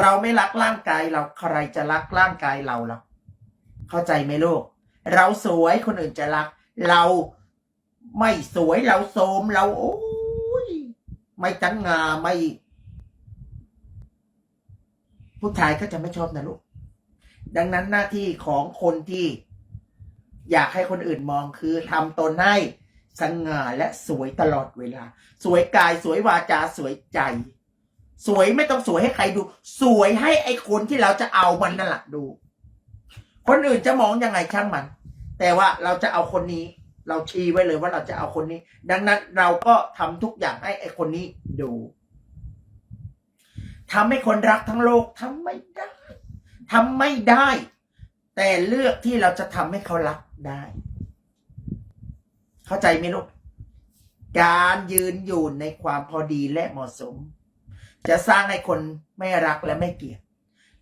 เราไม่รักร่างกายเราใครจะรักร่างกายเราล่ะเข้าใจไหมลูก เราสวยคนอื่นจะรัก เราไม่สวยเราโทรมเราโอ้ยไม่จังงาไม่ ผู้ชายก็จะไม่ชอบนะลูก ดังนั้นหน้าที่ของคนที่อยากให้คนอื่นมองคือทำตนให้สง่าและสวยตลอดเวลา สวยกายสวยวาจาสวยใจ สวยไม่ต้องสวยให้ใครดู สวยให้ไอ้คนที่เราจะเอามันนั่นแหละดู คนอื่นจะมองยังไงช่างมัน แต่ว่าเราจะเอาคนนี้ เราชี้ไว้เลยว่าเราจะเอาคนนี้ ดังนั้นเราก็ทำทุกอย่างให้ไอ้คนนี้ดูทำให้คนรักทั้งโลกทำไม่ได้ทำไม่ได้ แต่เลือกที่เราจะทำให้เขารักได้ เข้าใจไหมลูกการยืนอยู่ในความพอดีและเหมาะสม จะสร้างให้คนไม่รักและไม่เกลียด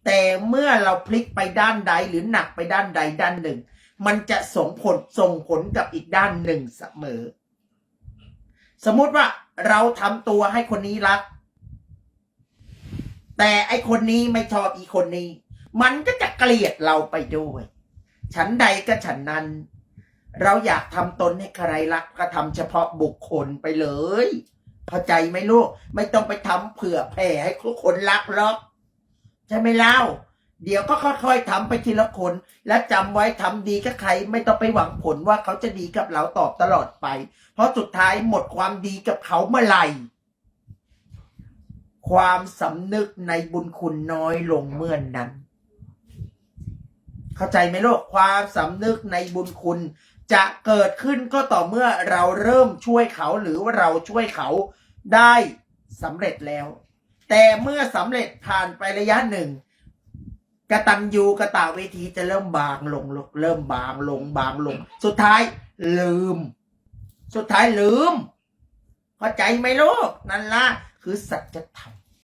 แต่เมื่อเราพลิกไปด้านใดหรือหนักไปด้านใดด้านหนึ่ง มันจะส่งผลส่งผลกับอีกด้านหนึ่งเสมอ สมมุติว่าเราทำตัวให้คนนี้รัก แต่ไอคนนี้ไม่ชอบอีคนนี้ มันก็จะเกลียดเราไปด้วยฉันใดก็ฉันนั้น เราอยากทำตนให้ใครรักก็ทำเฉพาะบุคคลไปเลย เข้าใจไหมลูก ไม่ต้องไปทำเผื่อแผ่ให้ทุกคนรักหรอกใช่ไหมเล่า เดี๋ยวก็ค่อยๆทำไปทีละคน และจำไว้ทำดีกับใคร ไม่ต้องไปหวังผลว่าเขาจะดีกับเราตอบตลอดไป เพราะสุดท้ายหมดความดีกับเขาเมื่อไหร่ความสำนึกในบุญคุณน้อยลงเมื่อนนั้น เข้าใจไหมลูกความสำนึกในบุญคุณ จะเกิดขึ้นก็ต่อเมื่อเราเริ่มช่วยเขาหรือว่าเราช่วยเขา ได้สำเร็จแล้ว แต่เมื่อสำเร็จผ่านไประยะหนึ่งกระตันยูกระตาเวทีจะเริ่มบางลงลูกเริ่มบางลงบางลง สุดท้ายลืม สุดท้ายลืมเข้าใจไหมลูกนั่นละคือสัจธรรม